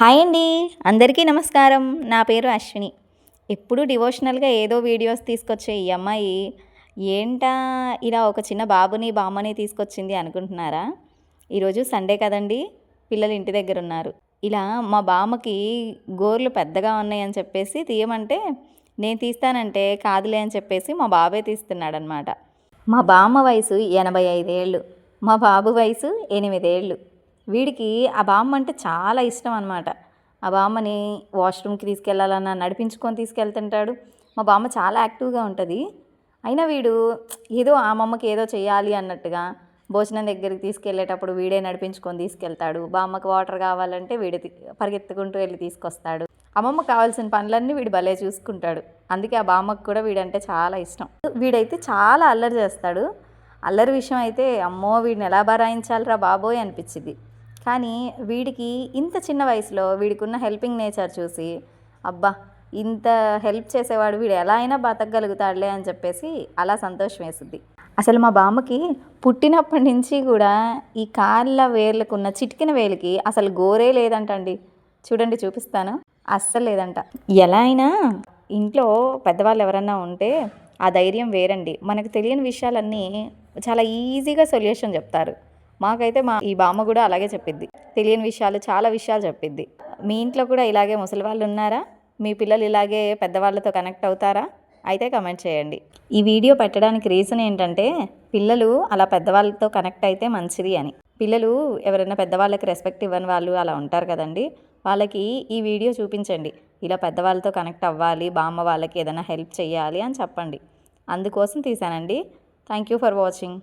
Hi అండి. అందరికీ నమస్కారం. నా పేరు అశ్విని. ఎప్పుడు డివోషనల్గా ఏదో వీడియోస్ తీసుకొచ్చే ఈ అమ్మాయి ఏంటా ఇలా ఒక చిన్న బాబుని బామ్మని తీసుకొచ్చింది అనుకుంటున్నారా? ఈరోజు సండే కదండి పిల్లలు ఇంటి దగ్గర ఉన్నారు. ఇలా మా బామ్మకి గోర్లు పెద్దగా ఉన్నాయని చెప్పేసి తీయమంటే నేను తీస్తానంటే కాదులే అని చెప్పేసి మా బాబే తీస్తున్నాడనమాట మా బామ్మ వయసు ఎనభై ఐదేళ్ళు. మా బాబు వయసు ఎనిమిదేళ్ళు. వీడికి ఆ బామ్మ అంటే చాలా ఇష్టం అనమాట ఆ బామ్మని వాష్రూమ్కి తీసుకెళ్ళాలన్నా నడిపించుకొని తీసుకెళ్తుంటాడు. మా బామ్మ చాలా యాక్టివ్గా ఉంటుంది. అయినా వీడు ఏదో ఆ మమ్మకి ఏదో చేయాలి అన్నట్టుగా భోజనం దగ్గరికి తీసుకెళ్ళేటప్పుడు వీడే నడిపించుకొని తీసుకెళ్తాడు. బామ్మకి వాటర్ కావాలంటే వీడు పరిగెత్తుకుంటూ వెళ్ళి తీసుకొస్తాడు. అమ్మమ్మ కావాల్సిన పనులన్నీ వీడు భలే చూసుకుంటాడు. అందుకే ఆ బామ్మకు కూడా వీడంటే చాలా ఇష్టం. వీడైతే చాలా అల్లరి చేస్తాడు. అల్లరి విషయం అయితే అమ్మో వీడిని ఎలా బరాయించాలిరా బాబోయ్ అనిపించింది. కానీ వీడికి ఇంత చిన్న వయసులో వీడికున్న హెల్పింగ్ నేచర్ చూసి అబ్బా ఇంత హెల్ప్ చేసేవాడు వీడు ఎలా అయినా బతకగలుగుతాడులే అని చెప్పేసి అలా సంతోషం వేస్తుంది అసలు మా బామ్మకి పుట్టినప్పటి నుంచి కూడా ఈ కాళ్ళ వేర్లకు ఉన్న చిటికిన వేలికి అసలు గోరే లేదంటండి. చూడండి చూపిస్తాను. అస్సలు లేదంట. ఎలా అయినా ఇంట్లో పెద్దవాళ్ళు ఎవరన్నా ఉంటే ఆ ధైర్యం వేరండి. మనకు తెలియని విషయాలన్నీ చాలా ఈజీగా సొల్యూషన్ చెప్తారు. మాకైతే మా ఈ బామ్మ కూడా అలాగే చెప్పిద్ది. తెలియని విషయాలు చాలా విషయాలు చెప్పిద్ది. మీ ఇంట్లో కూడా ఇలాగే ముసలి వాళ్ళు ఉన్నారా? మీ పిల్లలు ఇలాగే పెద్దవాళ్ళతో కనెక్ట్ అవుతారా? అయితే కమెంట్ చేయండి. ఈ వీడియో పెట్టడానికి రీజన్ ఏంటంటే పిల్లలు అలా పెద్దవాళ్ళతో కనెక్ట్ అయితే మంచిది అని. పిల్లలు ఎవరైనా పెద్దవాళ్ళకి రెస్పెక్ట్ ఇవ్వని వాళ్ళు అలా ఉంటారు కదండి. వాళ్ళకి ఈ వీడియో చూపించండి. ఇలా పెద్దవాళ్ళతో కనెక్ట్ అవ్వాలి బామ్మ వాళ్ళకి ఏదైనా హెల్ప్ చేయాలి అని చెప్పండి. అందుకోసం తీసానండి థ్యాంక్ యూ ఫర్ వాచింగ్.